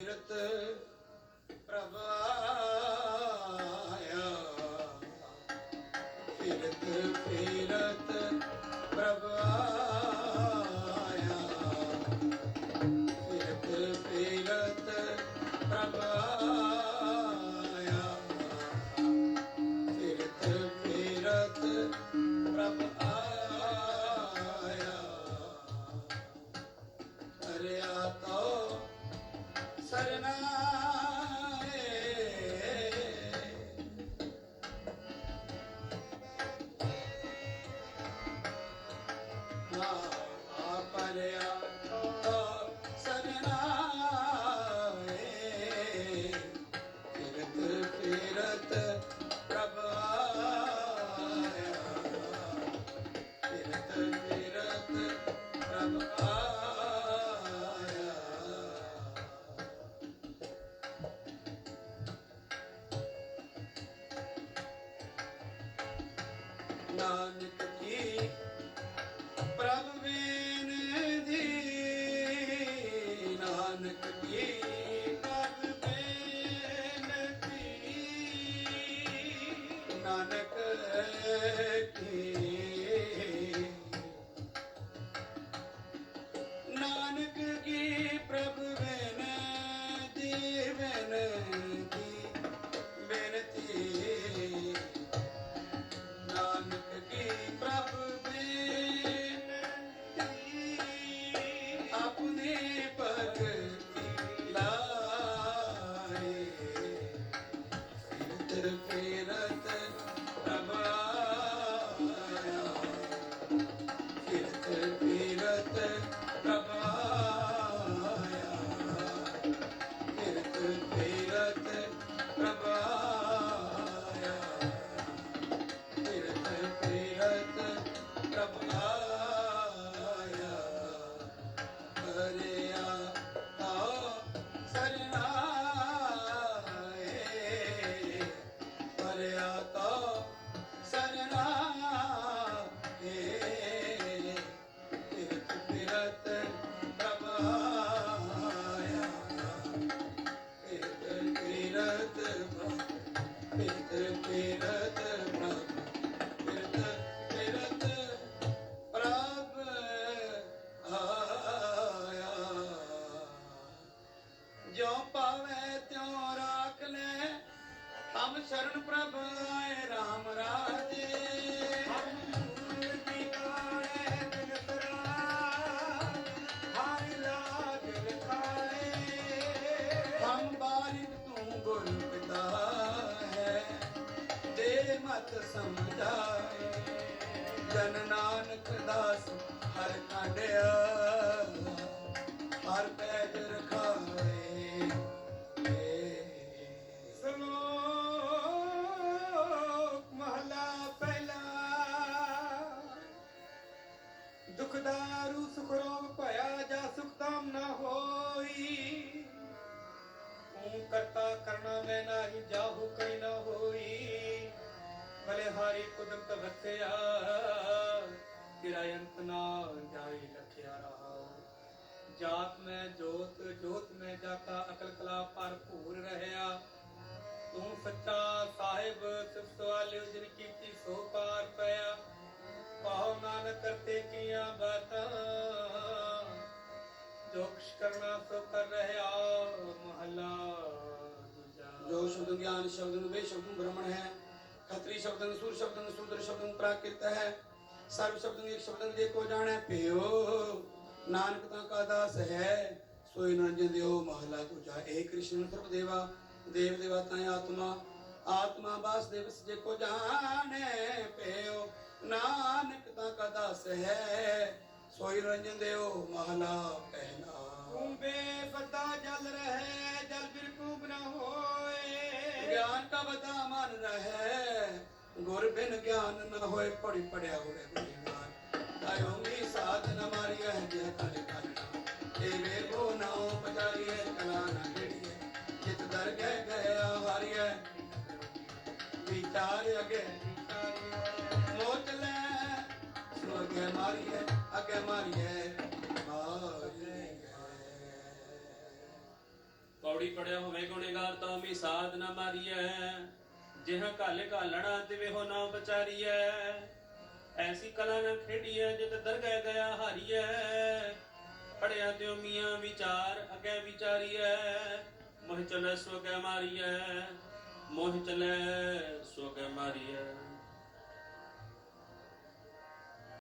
ਫਿਰਤ ਪ੍ਰਭਾ Allah. Nanak ਕੀ ਪ੍ਰਭ vein ਦੀ Nanak ji. me. ਦੇ ਸਮਝਾਏ। ਜਨ ਨਾਨਕ ਦਾਸ ਹਰ ਕਾਢਿਆ ਹਰ ਪੈਜ ਰਖਾਏ ਸਲੋਕ ਮਹਲਾ ਪਹਿਲਾ। ਦੁਖਦਾਰੂ ਸੁਖ ਰੋਗ ਭਇਆ ਜਾ ਸੁਖ ਤਾਮ ਨਾ ਹੋਈ। ਤੂੰ ਕਰਤਾ ਕਰਨਾ ਮੈਂ ਨਾਹੀ, ਜਾਹੂ ਕਈ ਨਾ ਹੋਈ। ਭਲੇ ਕੁਦਰਤ ਵਸਿਆ ਤੇਰਾ ਅੰਤ ਨਾ ਜਾਈ ਲਖਿਆ ਰਹਾ। ਜਾਤ ਮੈਂ ਜੋਤ ਜੋਤ ਮੈਂ ਜਾਤਾ, ਅਕਲ ਕਲਾ ਭਰਪੂਰ ਰਹਿਆ। ਤੂੰ ਸੱਚਾ ਸਾਹਿਬ, ਸਿਫਤ ਜਿਨ ਕੀਤੀ ਸੋ ਪਾਰ ਪਿਆ। ਪਾਉ ਨਾਨਕ ਕਰਤੇ ਕੀਆਂ ਬਾਤਾਂ। ਜੋ ਕਰਨਾ ਸੋ ਕਰ ਰਹਿਆ, ਮਹਲਾ ਜੋ ਸ਼ਬਦ ਗਿਆਨ ਸ਼ਬਦ ਨੂੰ ਵੇ ਸ਼ਬਦ ਬ੍ਰਹਮਣ ਹੈ ਖਤਰੀ ਸ਼ਬਦ ਨੂੰ ਸੂਰ ਸ਼ਬਦ ਨੂੰ ਸੂਦਰ ਸ਼ਬਦ ਨੂੰ ਪ੍ਰਾਕ੍ਰਿਤ ਹੈ। ਸਰਬ ਸ਼ਬਦ ਨੂੰ ਇੱਕ ਸ਼ਬਦ ਨੂੰ ਦੇਖੋ, ਜਾਣੈ ਪਿਓ ਨਾਨਕ ਤਾਂ ਕਾ ਦਾਸ ਹੈ, ਸੋਈ ਨੰਜਨ ਦਿਓ ਮਹਲਾ ਦੂਜਾ। ਏ ਕ੍ਰਿਸ਼ਨ ਸਰਬ ਦੇਵਾ, ਦੇਵ ਦੇਵਤਾ ਆਤਮਾ। ਆਤਮਾ ਵਾਸਦੇਵ ਜੇ ਕੋ ਜਾਣੈ ਪਿਓ ਨਾਨਕ ਤਾਂ ਕਾ ਦਾਸ ਹੈ, ਸੋਈ ਰੰਜਨ ਦਿਓ ਮਹਲਾ ਪਹਿਲਾ। ਤੂੰ ਬੇਫਤਾ ਜਲ ਰਹੇ, ਜਲ ਬਿਰਕੂਬ ਨਾ ਹੋਏ। ਗਿਆਨ ਕਾ ਬਤਾ ਮਨ ਰਹੈ। ਗੁਰ ਬਿਨ ਗਿਆਨ ਨ ਹੋਏ ਪੜੀ ਪੜਿਆ ਹੋਵੇ ਬੇਈਮਾਨ ਆਇਓ ਸਾਧਨ ਮਾਰੀ ਹੈ ਜਿਹ ਕਲ ਕਰਨਾ ਏ ਵੇ ਕੋ ਨਾਉ ਪਚਾਰੀ ਹੈ ਕਲਾ ਨਾ ਢੇੜੀ ਹੈ ਜਿਤ ਦਰ ਗਏ ਗਿਆ ਹਾਰੀ ਵਿਚਾਰ ਅਗੇ। ਮੋਚ ਲੈ ਸੋ ਅਗੇ ਮਾਰੀ ਅਗੇ ਮਾਰੀ ਹੈ ਪੌੜੀ ਪੜਿਆ ਹੋਵੇ ਗੁਣੇਗਾਰ ਤਾਂ ਵੀ ਸਾਧ ਨਾ ਮਾਰੀਐ। ਜਿਹ ਘਾਲੇ ਘਾਲਣਾ ਤਿਵੇ ਹੋ ਨਾ ਬਚਾਰੀਐ ਐਸੀ ਕਲਾ ਨ ਖੇਡੀਐ ਜਿਤ ਦਰਗਹਿ ਗਿਆ ਹਾਰੀਐ। ਪੜਿਆ ਤਿਉ ਮੀਆਂ ਵਿਚਾਰ, ਅਗੇ ਵਿਚਾਰੀਐ। ਮੋਹ ਚਲੇ ਸੋ ਕੇ ਮਾਰੀਐ, ਮੋਹ ਚਲੇ ਸੋ ਕੇ ਮਾਰੀਐ।